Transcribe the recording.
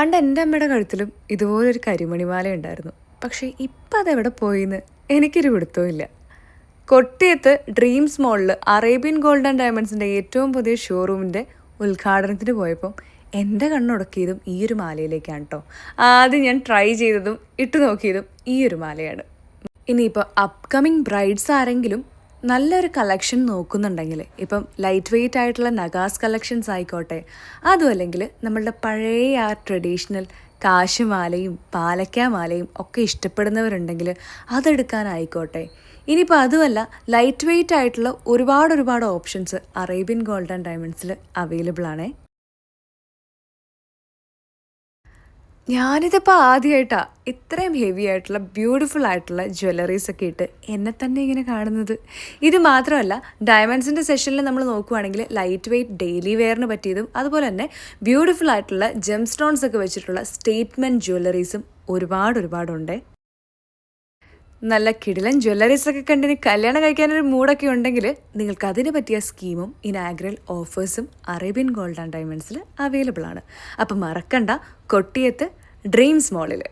പണ്ട് എന്റെ അമ്മയുടെ കഴുത്തിലും ഇതുപോലൊരു കരിമണിമാല ഉണ്ടായിരുന്നു. പക്ഷേ ഇപ്പം അതെവിടെ പോയിന്ന് എനിക്കൊരു പിടുത്തവുമില്ല. കൊട്ടിയത്ത് ഡ്രീംസ് മോളിൽ അറേബ്യൻ ഗോൾഡ് ആൻഡ് ഡയമണ്ട്സിന്റെ ഏറ്റവും പുതിയ ഷോറൂമിന്റെ ഉദ്ഘാടനത്തിന് പോയപ്പം എന്റെ കണ്ണുടക്കിയതും ഈ ഒരു മാലയിലേക്കാണ് കേട്ടോ ആദ്യം ഞാൻ ട്രൈ ചെയ്തതും ഇട്ടു നോക്കിയതും ഈ ഒരു മാലയാണ്. ഇനിയിപ്പോൾ അപ്കമിങ് ബ്രൈഡ്സ് ആരെങ്കിലും നല്ലൊരു കളക്ഷൻ നോക്കുന്നുണ്ടെങ്കിൽ ഇപ്പം ലൈറ്റ് വെയിറ്റ് ആയിട്ടുള്ള നഗാസ് കളക്ഷൻസ് ആയിക്കോട്ടെ അതും അല്ലെങ്കിൽ നമ്മളുടെ പഴയ ആ ട്രഡീഷണൽ കാശുമാലയും പാലക്കാമാലയും ഒക്കെ ഇഷ്ടപ്പെടുന്നവരുണ്ടെങ്കിൽ അതെടുക്കാനായിക്കോട്ടെ. ഇനിയിപ്പോൾ അതുമല്ല ലൈറ്റ് വെയിറ്റ് ആയിട്ടുള്ള ഒരുപാട് ഒരുപാട് ഓപ്ഷൻസ് അറേബ്യൻ ഗോൾഡൻ ഡയമണ്ട്സിൽ അവൈലബിൾ ആണേ. ഞാനിതിപ്പോൾ ആദ്യമായിട്ടാണ് ഇത്രയും ഹെവി ആയിട്ടുള്ള ബ്യൂട്ടിഫുൾ ആയിട്ടുള്ള ജ്വല്ലറീസ് ഒക്കെ ഇട്ട് എന്നെ തന്നെ ഇങ്ങനെ കാണുന്നത്. ഇത് മാത്രമല്ല ഡയമണ്ട്സിന്റെ സെഷനിൽ നമ്മൾ നോക്കുവാണെങ്കിൽ ലൈറ്റ് വെയ്റ്റ് ഡെയിലി വെയറിന് പറ്റിയതും അതുപോലെ തന്നെ ബ്യൂട്ടിഫുൾ ആയിട്ടുള്ള ജെം സ്റ്റോൺസ് ഒക്കെ വെച്ചിട്ടുള്ള സ്റ്റേറ്റ്മെന്റ് ജ്വല്ലറീസും ഒരുപാട് ഒരുപാടുണ്ട്. നല്ല കിടിലൻ ജ്വല്ലറീസ് ഒക്കെ കണ്ടിന് കല്യാണം കഴിക്കാനൊരു മൂഡൊക്കെ ഉണ്ടെങ്കിൽ നിങ്ങൾക്ക് അതിന് പറ്റിയ സ്കീമും ഇനാഗ്രൽ ഓഫേഴ്സും അറേബ്യൻ ഗോൾഡ് ആൻഡ് ഡയമണ്ട്സിൽ അവൈലബിൾ ആണ്. അപ്പം മറക്കണ്ട കൊട്ടിയത്ത് ഡ്രീംസ് മോളിൽ